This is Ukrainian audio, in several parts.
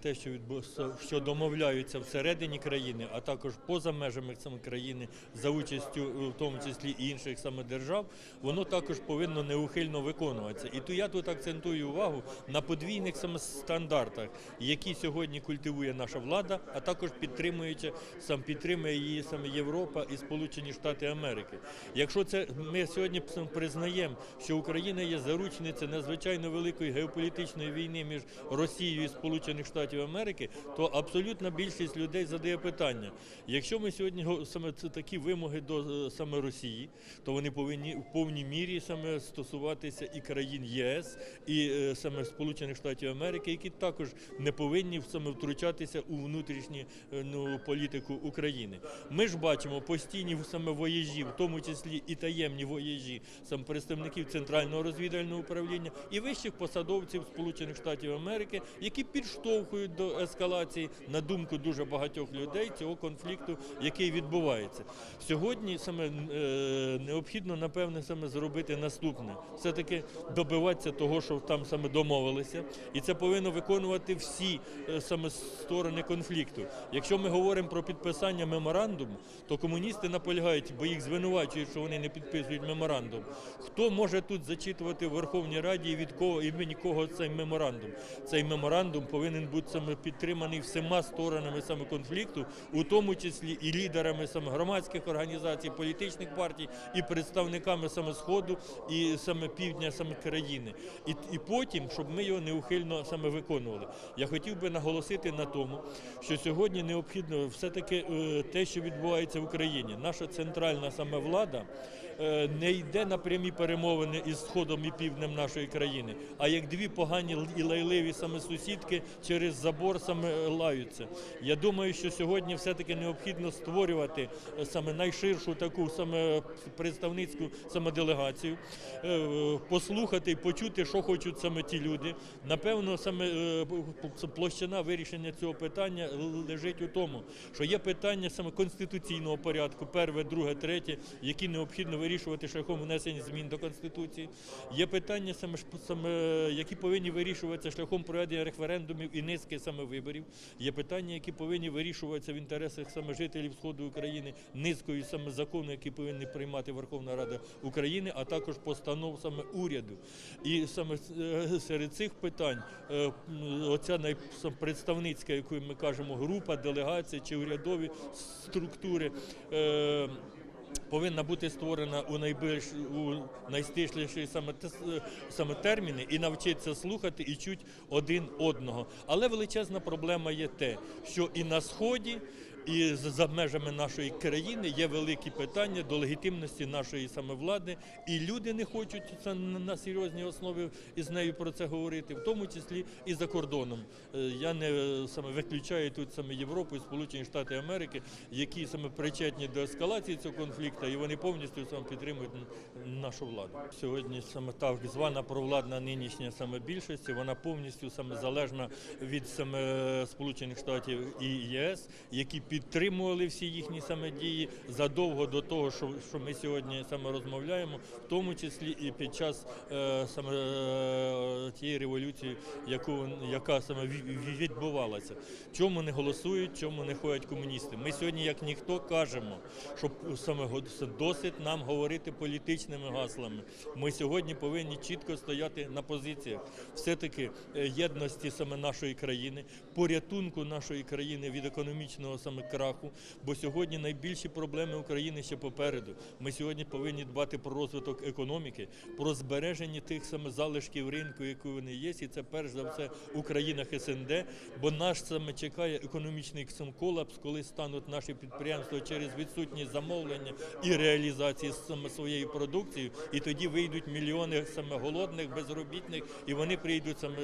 те, що відбувається, що домовляються всередині країни, а також поза межами саме країни за участю, в тому числі і інших саме держав, воно також повинно неухильно виконуватися. І то я тут акцентую увагу на подвійних саме стандартах, які сьогодні культивує наша влада, а також підтримуючи сам підтримує її саме Європа і Сполучені Штати Америки. Якщо це ми сьогодні признаємо, що Україна є заручниця надзвичайно великої геополітичної війни між Росією і Сполучених Штатів Америки, то абсолютна більшість людей задає питання: якщо ми сьогодні го- саме такі вимоги до е, саме Росії, то вони повинні в повній мірі саме стосуватися і країн ЄС, і е, саме Сполучених Штатів Америки, які також не повинні саме втручатися у внутрішню е, ну, політику України. Ми ж бачимо постійні саме воєжі, в тому числі і таємні воєжі саме представників центрального розвідувального управління і вищих посадовців Сполучених Штатів Америки, які підштовхують до ескалації на думку дуже багатьох людей цього конфлікту, який відбувається. Сьогодні саме е, необхідно напевне саме зробити наступне: все таки добиватися того, що там саме домовилися, і це повинно виконувати всі е, саме сторони конфлікту. Якщо ми говоримо про підписання меморандуму, то комуністи наполягають, бо їх звинувачують, що вони не підписують меморандум. Хто може тут зачитувати в Верховній Раді і від кого імені кого цей меморандум? Цей меморандум повинен бути саме підтриманий всіма сторонами саме конфлікту, у тому числі і лідерами саме громадських організацій, політичних партій, і представниками саме сходу і саме півдня саме країни. І, і потім, щоб ми його неухильно саме виконували. Я хотів би наголосити на тому, що сьогодні необхідно все-таки е, те, що відбувається в Україні. Наша центральна саме влада не йде на прямі перемовини із сходом і півднем нашої країни, а як дві погані і лайливі саме сусідки через забор саме е, лаються. Я думаю, що сьогодні все-таки необхідно створювати е, саме найширшу таку саме представницьку саме делегацію, е, послухати і почути, що хочуть саме ті люди. Напевно, саме е, площина вирішення цього питання лежить у тому, що є питання саме конституційного порядку, перше, друге, третє, які необхідно вирішувати шляхом внесення змін до конституції. Є питання саме саме, які повинні вирішуватися шляхом проведення референдумів і низки саме виборів. Є питання, які повинні вирішуватися в інтересах саме жителів сходу України, низкою саме закону, які повинні приймати Верховна Рада України, а також постанов саме уряду. І саме е, серед цих питань е, оця представницька, яку ми кажемо, група, делегація чи урядові структури. Е, Повинна бути створена у найбільш у найстишліші саме тес- саме терміни і навчитися слухати і чути один одного. Але величезна проблема є те, що і на сході, і за межами нашої країни є великі питання до легітимності нашої саме влади, і люди не хочуть це на серйозній основі із нею про це говорити, в тому числі і за кордоном. Е, Я не е, саме виключаю тут саме Європу і Сполучені Штати Америки, які саме причетні до ескалації цього конфлікту, і вони повністю саме підтримують нашу владу. Сьогодні саме так звана провладна нинішня саме більшості, вона повністю саме залежна від саме Сполучених Штатів і ЄС, які підтримували всі їхні саме дії задовго до того, що, що ми сьогодні саме розмовляємо, в тому числі і під час е, саме е, тієї революції, яку яка саме ві- ві- відбувалася. Чому не голосують, чому не ходять комуністи? Ми сьогодні, як ніхто, кажемо, що саме досить нам говорити політичними гаслами. Ми сьогодні повинні чітко стояти на позиціях все-таки е, єдності саме нашої країни, порятунку нашої країни від економічного саме краху. Бо сьогодні найбільші проблеми України ще попереду. Ми сьогодні повинні дбати про розвиток економіки, про збереження тих саме залишків ринку, які вони є, і це перш за все у країнах СНД, бо наш саме чекає економічний колапс, коли стануть наші підприємства через відсутність замовлення і реалізації саме своєї продукції, і тоді вийдуть мільйони саме голодних, безробітних, і вони прийдуть саме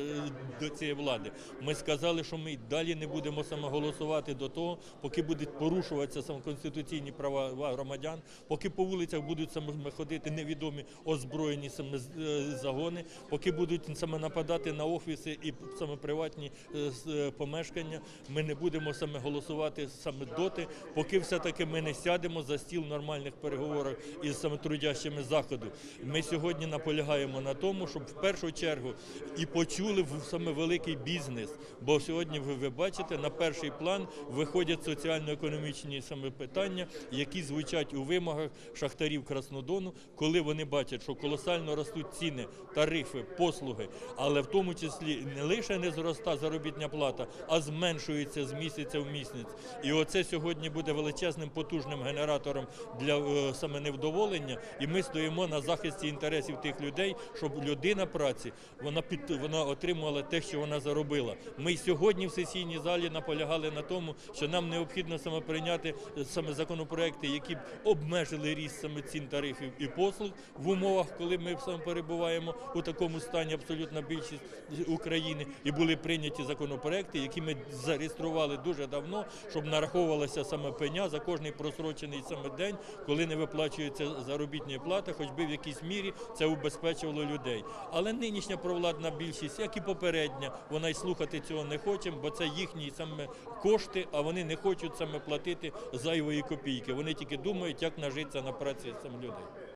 до цієї влади. Ми сказали, що ми далі не будемо саме голосувати до того, поки будуть порушуватися саме конституційні права громадян, поки по вулицях будуть саме ходити невідомі озброєні саме е, загони, поки будуть саме нападати на офіси і саме приватні е, е, помешкання, ми не будемо саме голосувати саме доти, поки все-таки ми не сядемо за стіл нормальних переговорів із саме трудящими заходу. Ми сьогодні наполягаємо на тому, щоб в першу чергу і почули саме великий бізнес. Бо сьогодні ви, ви бачите, на перший план виходять соціально-економічні саме питання, які звучать у вимогах шахтарів Краснодону, коли вони бачать, що колосально ростуть ціни, тарифи, послуги, але в тому числі не лише не зроста заробітня плата, а зменшується з місяця в місяць. І оце сьогодні буде величезним потужним генератором для е, саме невдоволення. І ми стоїмо на захисті інтересів тих людей, щоб людина праці вона під вона отримувала те, що вона заробила. Ми сьогодні в сесійній залі наполягали на тому, що нам необхідно саме прийняти е, саме законопроекти, які б обмежили ріст саме цін тарифів і послуг в умовах, коли ми саме перебуваємо у такому стані, абсолютна більшість України, і були прийняті законопроекти, які ми зареєстрували дуже давно, щоб нараховувалася саме пеня за кожний просрочений саме день, коли не виплачується заробітні плати, хоч би в якійсь мірі це убезпечувало людей. Але нинішня провладна більшість, як і попередня, вона й слухати цього не хоче, бо це їхні саме кошти, а вони не хочуть саме платити зайвої копійки. Вони тільки думають, як нажитися на праці сам людей.